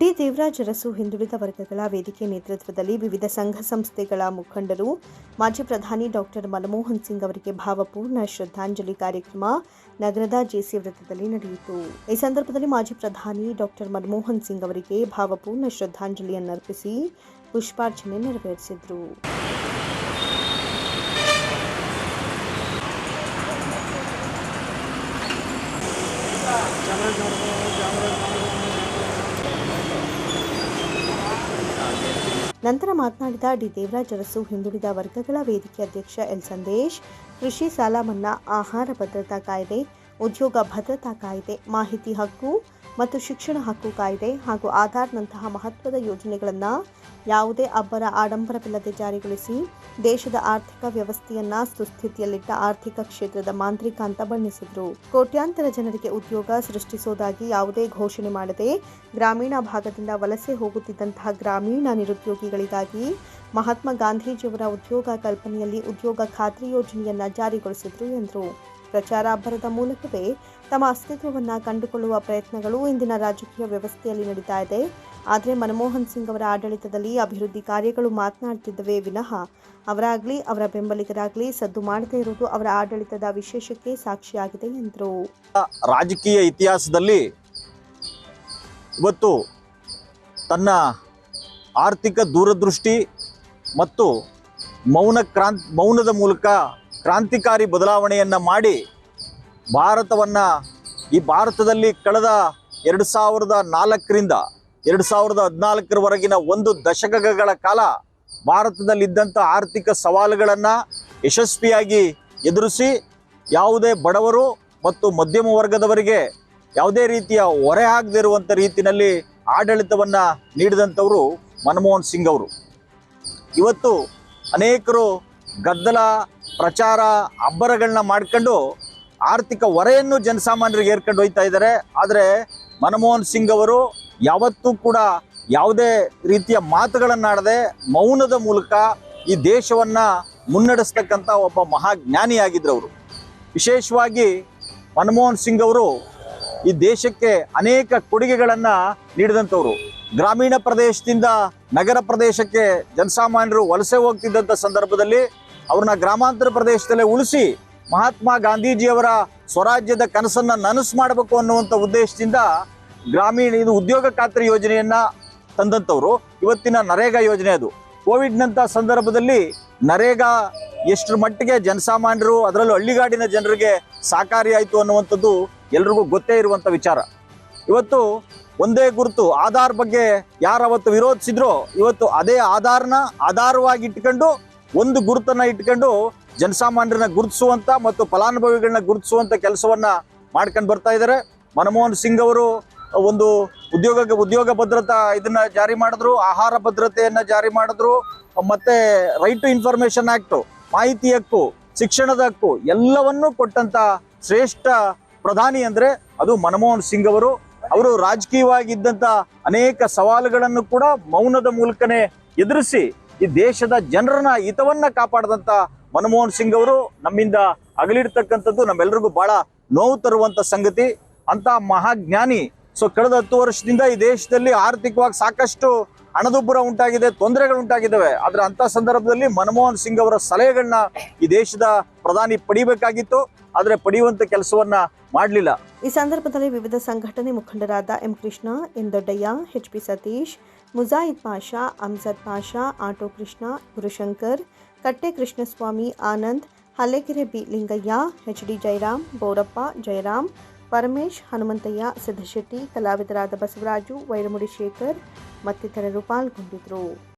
D. Devaraj Arasu ಹಿಂದುಳಿದ ವರ್ಗಗಳ ವೇದಿಕೆ ನೇತೃತ್ವದಲ್ಲಿ ವಿವಿಧ ಸಂಘ ಸಂಸ್ಥೆಗಳ ಮುಖಂಡರು, ಮಾಜಿ ಪ್ರಧಾನಿ ಡಾಕ್ಟರ್ ಮನಮೋಹನ್ ಸಿಂಗ್ ಅವರಿಗೆ ಭಾವಪೂರ್ಣ ಶ್ರದ್ಧಾಂಜಲಿ ಕಾರ್ಯಕ್ರಮ ನಗರದ ಜೆಸಿ ವೃತ್ತದಲ್ಲಿ ನಡೆಯಿತು. ಈ ಸಂದರ್ಭದಲ್ಲಿ ಮಾಜಿ ಪ್ರಧಾನಿ ಡಾಕ್ಟರ್ ಮನಮೋಹನ್ ಸಿಂಗ್ ಅವರಿಗೆ ಭಾವಪೂರ್ಣ ಶ್ರದ್ಧಾಂಜಲಿಯನ್ನರ್ಪಿಸಿ ಪುಷ್ಪಾರ್ಚನೆ ನೆರವೇರಿಸಿದರು. ನಂತರ ಮಾತನಾಡಿದ ಡಿ. ದೇವರಾಜ್ ಅರಸು, ಹಿಂದುಳಿದ ವರ್ಗಗಳ ವೇದಿಕೆ ಅಧ್ಯಕ್ಷ ಎಲ್. ಸಂದೇಶ್, ಕೃಷಿ ಸಾಲ ಮನ್ನಾ, ಆಹಾರ ಭದ್ರತಾ ಕಾಯ್ದೆ, ಉದ್ಯೋಗ ಭದ್ರತಾ ಕಾಯ್ದೆ, ಮಾಹಿತಿ ಹಕ್ಕು ಮತ್ತು ಶಿಕ್ಷಣ ಹಕ್ಕು ಕಾಯ್ದೆ ಹಾಗೂ ಆಧಾರ್ನಂತಹ ಮಹತ್ವದ ಯೋಜನೆಗಳನ್ನು ಯಾವುದೇ ಅಬ್ಬರ ಆಡಂಬರವಿಲ್ಲದೆ ಜಾರಿಗೊಳಿಸಿ ದೇಶದ ಆರ್ಥಿಕ ವ್ಯವಸ್ಥೆಯನ್ನ ಸುಸ್ಥಿತಿಯಲ್ಲಿಟ್ಟ ಆರ್ಥಿಕ ಕ್ಷೇತ್ರದ ಮಾಂತ್ರಿಕ ಅಂತ ಬಣ್ಣಿಸಿದ್ರು. ಕೋಟ್ಯಾಂತರ ಜನರಿಗೆ ಉದ್ಯೋಗ ಸೃಷ್ಟಿಸೋದಾಗಿ ಯಾವುದೇ ಘೋಷಣೆ ಮಾಡದೆ ಗ್ರಾಮೀಣ ಭಾಗದಿಂದ ವಲಸೆ ಹೋಗುತ್ತಿದ್ದಂತಹ ಗ್ರಾಮೀಣ ನಿರುದ್ಯೋಗಿಗಳಿಗಾಗಿ ಮಹಾತ್ಮ ಗಾಂಧೀಜಿಯವರ ಉದ್ಯೋಗ ಕಲ್ಪನೆಯಲ್ಲಿ ಉದ್ಯೋಗ ಖಾತ್ರಿ ಯೋಜನೆಯನ್ನ ಜಾರಿಗೊಳಿಸಿದ್ರು ಎಂದರು. ಪ್ರಚಾರಾಭರದ ಮೂಲಕವೇ ತಮ್ಮ ಅಸ್ತಿತ್ವವನ್ನು ಕಂಡುಕೊಳ್ಳುವ ಪ್ರಯತ್ನಗಳು ಇಂದಿನ ರಾಜಕೀಯ ವ್ಯವಸ್ಥೆಯಲ್ಲಿ ನಡೀತಾ ಇದೆ. ಆದರೆ ಮನಮೋಹನ್ ಸಿಂಗ್ ಅವರ ಆಡಳಿತದಲ್ಲಿ ಅಭಿವೃದ್ಧಿ ಕಾರ್ಯಗಳು ಮಾತನಾಡ್ತಿದ್ದವೇ ವಿನಃ ಅವರಾಗಲಿ, ಅವರ ಬೆಂಬಲಿಗರಾಗಲಿ ಸದ್ದು ಮಾಡದೇ ಇರುವುದು ಅವರ ಆಡಳಿತದ ವಿಶೇಷಕ್ಕೆ ಸಾಕ್ಷಿಯಾಗಿದೆ ಎಂದರು. ರಾಜಕೀಯ ಇತಿಹಾಸದಲ್ಲಿ ಇವತ್ತು ತನ್ನ ಆರ್ಥಿಕ ದೂರದೃಷ್ಟಿ ಮತ್ತು ಮೌನ ಕ್ರಾಂತ್, ಮೌನದ ಮೂಲಕ ಕ್ರಾಂತಿಕಾರಿ ಬದಲಾವಣೆಯನ್ನು ಮಾಡಿ ಭಾರತವನ್ನು ಈ ಭಾರತದಲ್ಲಿ ಕಳೆದ ಎರಡು ಸಾವಿರದ ನಾಲ್ಕರಿಂದ ಎರಡು ಸಾವಿರದ ಹದಿನಾಲ್ಕರವರೆಗಿನ ಒಂದು ದಶಕಗಳ ಕಾಲ ಭಾರತದಲ್ಲಿದ್ದಂಥ ಆರ್ಥಿಕ ಸವಾಲುಗಳನ್ನು ಯಶಸ್ವಿಯಾಗಿ ಎದುರಿಸಿ ಯಾವುದೇ ಬಡವರು ಮತ್ತು ಮಧ್ಯಮ ವರ್ಗದವರಿಗೆ ಯಾವುದೇ ರೀತಿಯ ಹೊರೆ ಆಗದೇ ಇರುವಂಥ ರೀತಿಯಲ್ಲಿ ಆಡಳಿತವನ್ನು ನೀಡಿದಂಥವರು ಮನಮೋಹನ್ ಸಿಂಗ್ ಅವರು. ಇವತ್ತು ಅನೇಕರು ಗದ್ದಲ ಪ್ರಚಾರ ಅಬ್ಬರಗಳನ್ನ ಮಾಡ್ಕೊಂಡು ಆರ್ಥಿಕ ಹೊರೆಯನ್ನು ಜನಸಾಮಾನ್ಯರಿಗೆ ಏರ್ಕೊಂಡು ಹೋಗ್ತಾ ಇದ್ದಾರೆ. ಆದರೆ ಮನಮೋಹನ್ ಸಿಂಗ್ ಅವರು ಯಾವತ್ತೂ ಕೂಡ ಯಾವುದೇ ರೀತಿಯ ಮಾತುಗಳನ್ನಾಡದೆ ಮೌನದ ಮೂಲಕ ಈ ದೇಶವನ್ನು ಮುನ್ನಡೆಸ್ತಕ್ಕಂಥ ಒಬ್ಬ ಮಹಾಜ್ಞಾನಿಯಾಗಿದ್ರು ಅವರು. ವಿಶೇಷವಾಗಿ ಮನಮೋಹನ್ ಸಿಂಗ್ ಅವರು ಈ ದೇಶಕ್ಕೆ ಅನೇಕ ಕೊಡುಗೆಗಳನ್ನು ನೀಡಿದಂಥವ್ರು. ಗ್ರಾಮೀಣ ಪ್ರದೇಶದಿಂದ ನಗರ ಪ್ರದೇಶಕ್ಕೆ ಜನಸಾಮಾನ್ಯರು ವಲಸೆ ಹೋಗ್ತಿದ್ದಂಥ ಸಂದರ್ಭದಲ್ಲಿ ಅವ್ರನ್ನ ಗ್ರಾಮಾಂತರ ಪ್ರದೇಶದಲ್ಲೇ ಉಳಿಸಿ ಮಹಾತ್ಮ ಗಾಂಧೀಜಿಯವರ ಸ್ವರಾಜ್ಯದ ಕನಸನ್ನು ನನಸು ಮಾಡಬೇಕು ಅನ್ನುವಂಥ ಉದ್ದೇಶದಿಂದ ಗ್ರಾಮೀಣ, ಇದು ಉದ್ಯೋಗ ಖಾತ್ರಿ ಯೋಜನೆಯನ್ನು ತಂದಂಥವ್ರು. ಇವತ್ತಿನ ನರೇಗಾ ಯೋಜನೆ ಅದು. ಕೋವಿಡ್ನಂಥ ಸಂದರ್ಭದಲ್ಲಿ ನರೇಗಾ ಎಷ್ಟರ ಮಟ್ಟಿಗೆ ಜನಸಾಮಾನ್ಯರು, ಅದರಲ್ಲೂ ಹಳ್ಳಿಗಾಡಿನ ಜನರಿಗೆ ಸಹಕಾರಿಯಾಯಿತು ಅನ್ನುವಂಥದ್ದು ಎಲ್ರಿಗೂ ಗೊತ್ತೇ ಇರುವಂಥ ವಿಚಾರ. ಇವತ್ತು ಒಂದೇ ಗುರುತು, ಆಧಾರ್ ಬಗ್ಗೆ ಯಾರು ಅವತ್ತು ವಿರೋಧಿಸಿದ್ರೋ ಇವತ್ತು ಅದೇ ಆಧಾರ್ನ ಆಧಾರವಾಗಿ ಇಟ್ಕೊಂಡು ಒಂದು ಗುರುತನ್ನ ಇಟ್ಕೊಂಡು ಜನಸಾಮಾನ್ಯರನ್ನ ಗುರುತಿಸುವಂತ ಮತ್ತು ಫಲಾನುಭವಿಗಳನ್ನ ಗುರುತಿಸುವಂತ ಕೆಲಸವನ್ನ ಮಾಡ್ಕೊಂಡು ಬರ್ತಾ ಇದ್ದಾರೆ ಮನಮೋಹನ್ ಸಿಂಗ್ ಅವರು ಒಂದು ಉದ್ಯೋಗ ಉದ್ಯೋಗ ಭದ್ರತಾ ಇದನ್ನ ಜಾರಿ ಮಾಡಿದ್ರು, ಆಹಾರ ಭದ್ರತೆಯನ್ನ ಜಾರಿ ಮಾಡಿದ್ರು, ಮತ್ತೆ ರೈಟ್ ಟು ಇನ್ಫಾರ್ಮೇಶನ್ ಆಕ್ಟ್ ಮಾಹಿತಿ ಹಕ್ಕು, ಶಿಕ್ಷಣದ ಹಕ್ಕು ಎಲ್ಲವನ್ನೂ ಕೊಟ್ಟಂತ ಶ್ರೇಷ್ಠ ಪ್ರಧಾನಿ ಅಂದ್ರೆ ಅದು ಮನಮೋಹನ್ ಸಿಂಗ್ ಅವರು. ಅವರು ರಾಜಕೀಯವಾಗಿದ್ದಂತ ಅನೇಕ ಸವಾಲುಗಳನ್ನು ಕೂಡ ಮೌನದ ಮೂಲಕನೇ ಎದುರಿಸಿ ಈ ದೇಶದ ಜನರನ್ನ ಹಿತವನ್ನ ಕಾಪಾಡದಂತ ಮನಮೋಹನ್ ಸಿಂಗ್ ಅವರು ನಮ್ಮಿಂದ ಅಗಲಿರ್ತಕ್ಕಂಥದ್ದು ನಮ್ಮೆಲ್ಲರಿಗೂ ಬಹಳ ನೋವು ತರುವಂತ ಸಂಗತಿ. ಅಂತ ಮಹಾಜ್ಞಾನಿ. ಸೊ ಕಳೆದ ಹತ್ತು ವರ್ಷದಿಂದ ಈ ದೇಶದಲ್ಲಿ ಆರ್ಥಿಕವಾಗಿ ಸಾಕಷ್ಟು ಹಣದುಬ್ಬರ ಉಂಟಾಗಿದೆ, ತೊಂದರೆಗಳು ಉಂಟಾಗಿದ್ದಾವೆ. ಆದ್ರೆ ಅಂತ ಸಂದರ್ಭದಲ್ಲಿ ಮನಮೋಹನ್ ಸಿಂಗ್ ಅವರ ಸಲಹೆಗಳನ್ನ ಈ ದೇಶದ ಪ್ರಧಾನಿ ಪಡಿಬೇಕಾಗಿತ್ತು. ಆದ್ರೆ ಪಡೆಯುವಂತ ಕೆಲಸವನ್ನ ಮಾಡಲಿಲ್ಲ. ಈ ಸಂದರ್ಭದಲ್ಲಿ ವಿವಿಧ ಸಂಘಟನೆ ಮುಖಂಡರಾದ M Krishna N Doddaiah, H P Satish Mujahid Pasha, Amjad Pasha, auto Krishna, Gurushankar, Katte Krishnaswamy, Anand, Hallekere B Lingaiah, H D Jayaram Borappa Jayaram Paramesh, Hanumanthaiah Siddashetty ಕಲಾವಿದರಾದ Basavaraju, Vairamudi Shekhar ಮತ್ತಿತರರು ಪಾಲ್ಗೊಂಡಿದ್ದರು.